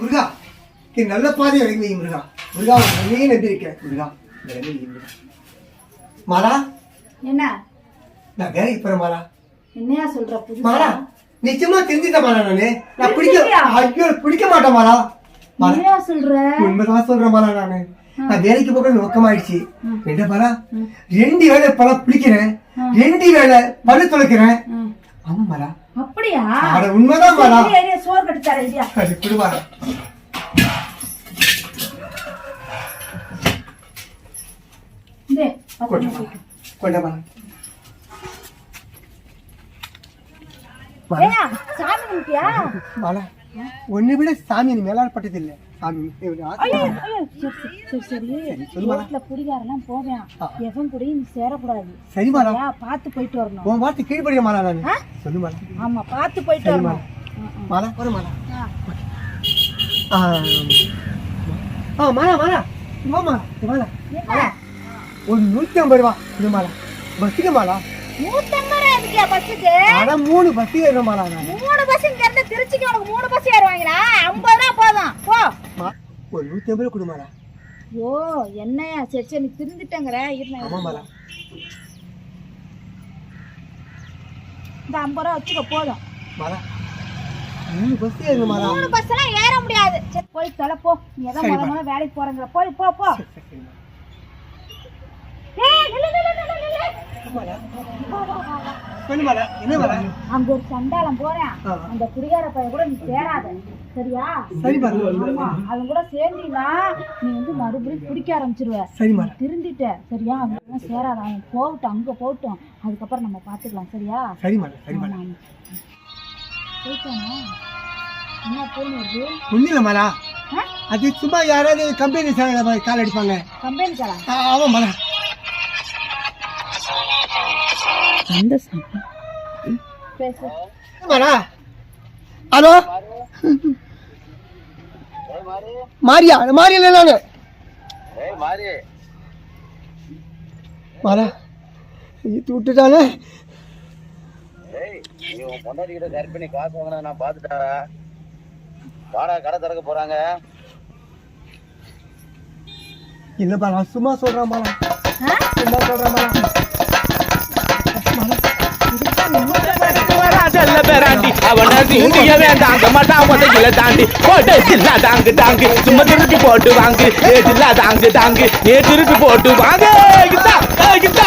முருகா நீ நல்ல பாதையை வழங்கி முருகா. முருகா உன்னையே நம்பியிருக்கேன் முருகா மாலா என்ன? நான் வேலைக்கு போறேன் மாலா. என்னையா சொல்ற மாலா நிச்சயமா தெரிஞ்சுட்டேன் மாலா நானு? நான் பிடிக்க தெரிஞ்சுட்டியா? ஐயோ பிடிக்க மாட்டேன் மாலா. மாலா சொல்ற? உண்மைதான் சொல்றேன் மாலா நானு. நான் வேலைக்கு போக நோக்கமாயிடுச்சு. என்ன மாலா? ரெண்டு வேலை பழம் பிடிக்கிறேன் ரெண்டு வேலை பழு துளைக்கிறேன். ம். ஆமா மாலா. அப்படியா? அட உண்மைதான் மாலா. பத்திரமா மாலா கொண்ட மாலா போய். ஏய்யா, சாமி கும்பிட்டியா? மாலா ஒன்னு விட சாமி நீ மேலால் பட்டது இல்ல. சாமி குடிகாரெல்லாம் போவேன். எவன் கூடயும் நீ சேரக்கூடாது. சரி மாலா? பார்த்து போயிட்டு வரணும். உன் வார்த்தை கீழ்படிய மாலா நான்? சொல்லு மாலா. ஆமா பார்த்து போயிட்டு வரணும். மாலா. மாலா ஒரு மாலா. ஆ. மாலா மாலா. மாமா மாலா. என்ன? ஒரு நூத்தி ஐம்பது ரூபா. இது மாலா. பஸ்ஸுக்கு மாலா. ஆனா மூணு பஸ் ஏறும் மாலா நான். மூணு பஸ் இங்க இருந்து திருச்சிக்கு உனக்கு மூணு பஸ் ஏறுவாங்களா? ஐம்பது ரூபா போதும். போ. ஒரு நூத்தி ஐம்பது ரூபா கொடு மாலா. ஓ என்னையா சரி சரி நீ திருந்துட்டேங்கிற. இரு நான் ஆமா மாலா. இந்த ஐம்பது ரூபா வச்சுக்க போதும். மாலா. மூணு பஸ் ஏறும் மாலா மூணு பஸ் எல்லாம் ஏற முடியாது. சரி போய் தொலை போ. நீ சரி, முத முத வேலைக்கு போறங்கிற. போய் போ போ. ஏய், நில்லு, நில்லு, நில்லு, நில்லு. அங்க ஒரு சண்டாளம் போறேன். அந்த குடிகார பையன் கூட நீ சேராத. சரியா? சரி அவன் கூட சேர்ந்தீங்கன்னா நீ வந்து மறுபடியும் குடிக்க ஆரம்பிச்சிருவ. சரி மாலா திருந்திட்ட. சரியா? எல்லாம் சேராத. அவன் போகட்டும் அங்க போகட்டும். அதுக்கப்புறம் நம்ம பாத்துக்கலாம். சரியா? சரி மாலா சரி மாலா ஆமா, ஆமா. போயிட்டானா? என்ன போன் வருது ஒன்றும் இல்லை மாலா. ஆ? அது சும்மா யாராவது கம்பெனி கால் அடிப்பாங்க. கம்பெனி தரா ஆ, ஆமா மாலா. அந்த பேசு. மாலா? ஹலோ? மாரியா மாரி இல்லை நானு. மாலா ஈத்து விட்டுட்டானே நீ உன் பொண்டாட்டி கிட்ட கர்ப்பிணி காசு வாங்கினா நான் பார்த்துட்டா? வாடா கடை திறக்க போறாங்க. இல்லைப்பா நான் சும்மா மாலா தாண்டி. போட்டு ஜில்லா தாங்கு தாங்கு. சும்மா திருப்பி போட்டு வாங்கு. ஏ ஜில்லா தாங்கு தாங்கு. ஏ திருப்பி போட்டு வாங்க. கிட்டா கிட்டா. வாங்கு